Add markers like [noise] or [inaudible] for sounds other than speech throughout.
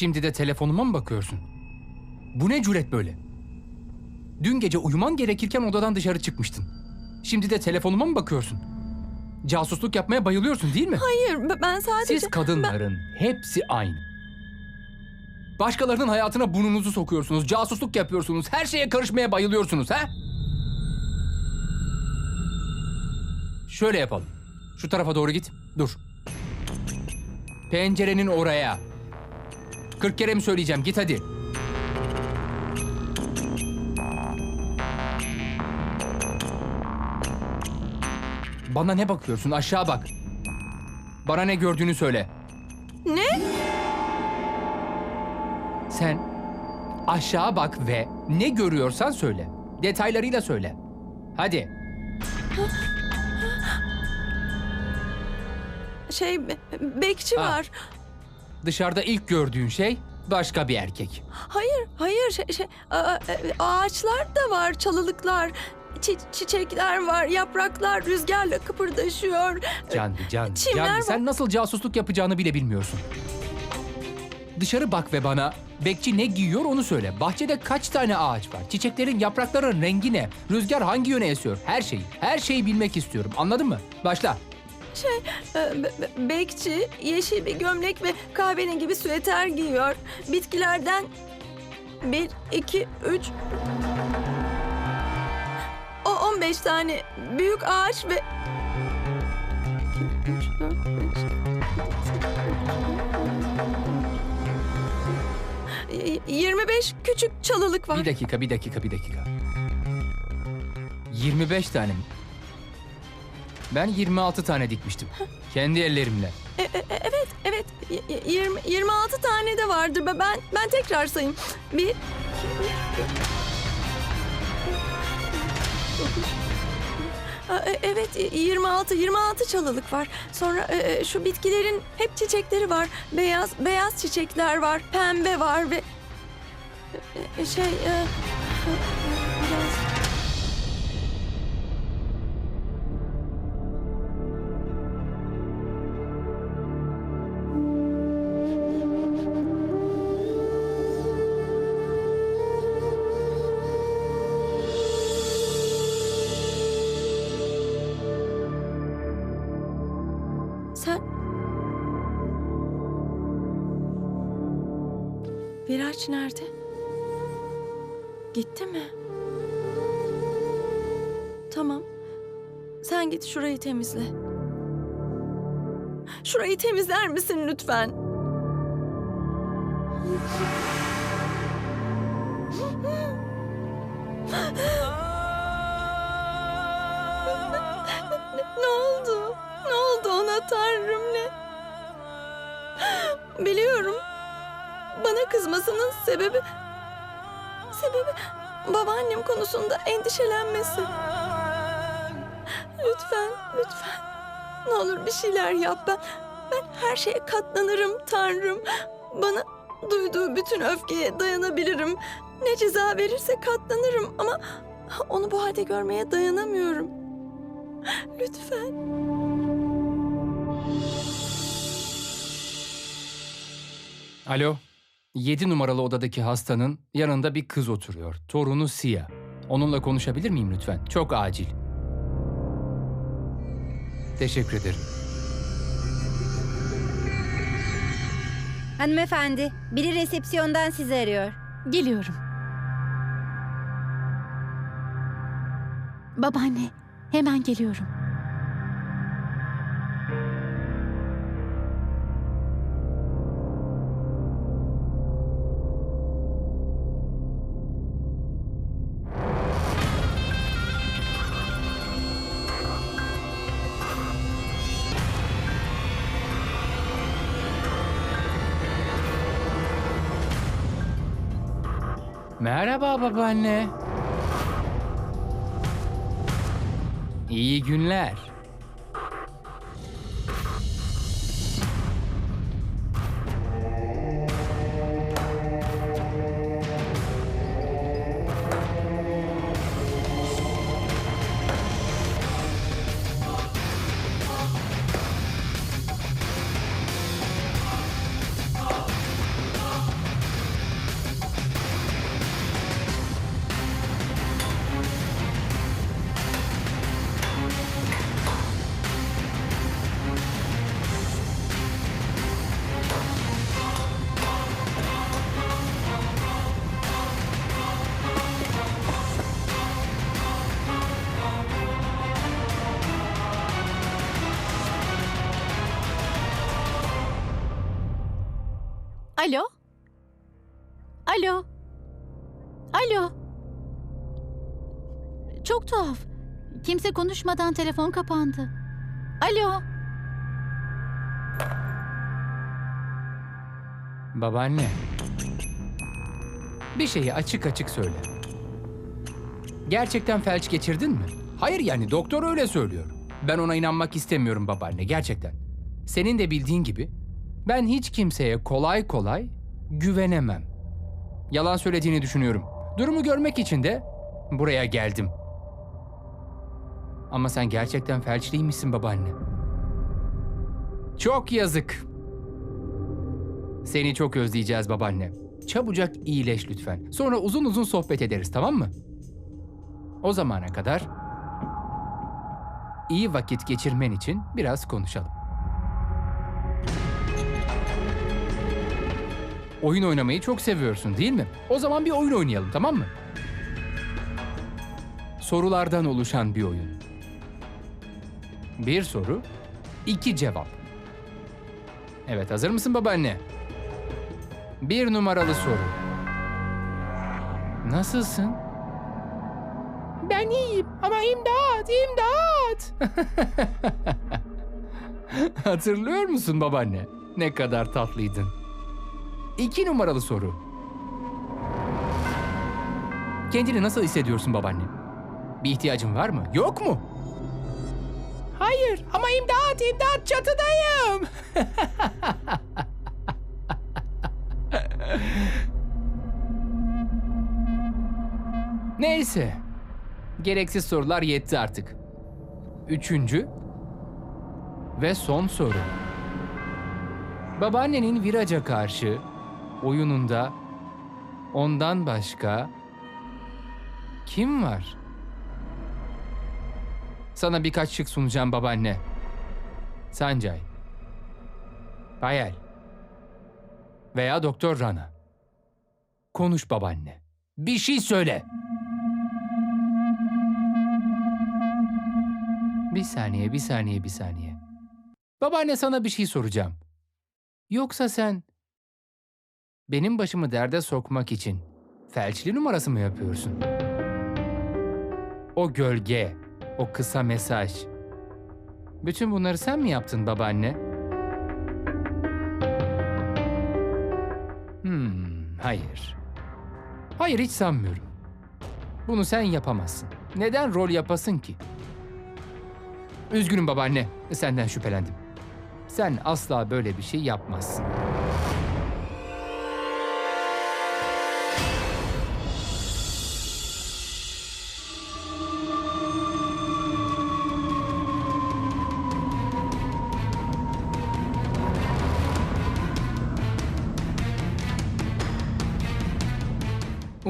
Şimdi de telefonuma mı bakıyorsun? Bu ne cüret böyle? Dün gece uyuman gerekirken odadan dışarı çıkmıştın. Şimdi de telefonuma mı bakıyorsun? Casusluk yapmaya bayılıyorsun değil mi? Hayır ben sadece... Siz kadınların hepsi aynı. Başkalarının hayatına burnunuzu sokuyorsunuz, casusluk yapıyorsunuz, her şeye karışmaya bayılıyorsunuz ha? Şöyle yapalım. Şu tarafa doğru git. Dur. Pencerenin oraya. 40 kere mi söyleyeceğim? Git hadi. Bana ne bakıyorsun? Aşağı bak. Bana ne gördüğünü söyle. Ne? Sen aşağı bak ve ne görüyorsan söyle. Detaylarıyla söyle. Hadi. Şey be- bekçi Ha. var. Dışarıda ilk gördüğün şey başka bir erkek. Hayır hayır şey, şey a- e, ağaçlar da var çalılıklar. Çi- çiçekler var, yapraklar rüzgarla kıpırdaşıyor. Candy, Candy, Çimler var. Sen nasıl casusluk yapacağını bile bilmiyorsun. Dışarı bak ve bana bekçi ne giyiyor onu söyle. Bahçede kaç tane ağaç var? Çiçeklerin yaprakların rengi ne? Rüzgar hangi yöne esiyor? Her şeyi, her şeyi bilmek istiyorum. Anladın mı? Başla. E, be- be- Bekçi yeşil bir gömlek ve kahverengi bir süeter giyiyor. Bitkilerden bir, iki, üç... O 15 tane büyük ağaç ve... İki, üç, dört, beş, Y- 25 küçük çalılık var. Bir dakika, bir dakika, bir dakika. 25 tane mi? Ben 26 tane dikmiştim. Kendi ellerimle. E- e- evet, evet. Y- y- 20, 26 tane de vardır. Ben ben tekrar sayayım. Bir, iki, e- Evet, y- 26 26 çalılık var. Sonra e, e, şu bitkilerin hep çiçekleri var. Beyaz beyaz çiçekler var, pembe var ve e, e, şey Viraç nerede? Gitti mi? Tamam. Sen git şurayı temizle. Şurayı temizler misin lütfen? Ne, kızmasının sebebi... Sebebi babaannem konusunda endişelenmesi. Lütfen, lütfen. Ne olur bir şeyler yap. Ben, ben her şeye katlanırım Tanrım. Bana duyduğu bütün öfkeye dayanabilirim. Ne ceza verirse katlanırım ama onu bu halde görmeye dayanamıyorum. Lütfen. Alo. 7 numaralı odadaki hastanın yanında bir kız oturuyor. Torunu Sia. Onunla konuşabilir miyim lütfen? Çok acil. Teşekkür ederim. Hanımefendi, biri resepsiyondan sizi arıyor. Geliyorum. Babaanne, hemen geliyorum. Merhaba babaanne. İyi günler. Alo? Alo? Alo? Çok tuhaf. Kimse konuşmadan telefon kapandı. Alo? Babaanne. Bir şeyi açık açık söyle. Gerçekten felç geçirdin mi? Hayır yani doktor öyle söylüyor. Ben ona inanmak istemiyorum babaanne gerçekten. Senin de bildiğin gibi ben hiç kimseye kolay kolay güvenemem. Yalan söylediğini düşünüyorum. Durumu görmek için de buraya geldim. Ama sen gerçekten felçliymişsin babaanne. Çok yazık. Seni çok özleyeceğiz babaanne. Çabucak iyileş lütfen. Sonra uzun uzun sohbet ederiz tamam mı? O zamana kadar iyi vakit geçirmen için biraz konuşalım. Oyun oynamayı çok seviyorsun değil mi? O zaman bir oyun oynayalım tamam mı? Sorulardan oluşan bir oyun. Bir soru, iki cevap. Evet hazır mısın babaanne? Bir numaralı soru. Nasılsın? Ben iyiyim ama imdat, imdat. [laughs] Hatırlıyor musun babaanne? Ne kadar tatlıydın. İki numaralı soru. Kendini nasıl hissediyorsun babaanne? Bir ihtiyacın var mı? Yok mu? Hayır ama imdat, imdat çatıdayım. [laughs] Neyse. Gereksiz sorular yetti artık. Üçüncü ve son soru. Babaannenin viraja karşı oyununda ondan başka kim var? Sana birkaç şık sunacağım babaanne. Sancay. Hayal. Veya Doktor Rana. Konuş babaanne. Bir şey söyle. Bir saniye, bir saniye, bir saniye. Babaanne sana bir şey soracağım. Yoksa sen benim başımı derde sokmak için felçli numarası mı yapıyorsun? O gölge, o kısa mesaj. Bütün bunları sen mi yaptın babaanne? Hmm, hayır. Hayır hiç sanmıyorum. Bunu sen yapamazsın. Neden rol yapasın ki? Üzgünüm babaanne, senden şüphelendim. Sen asla böyle bir şey yapmazsın.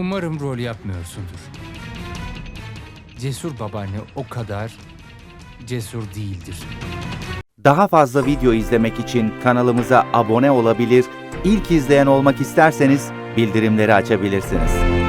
Umarım rol yapmıyorsundur. Cesur babaanne o kadar cesur değildir. Daha fazla video izlemek için kanalımıza abone olabilir, ilk izleyen olmak isterseniz bildirimleri açabilirsiniz.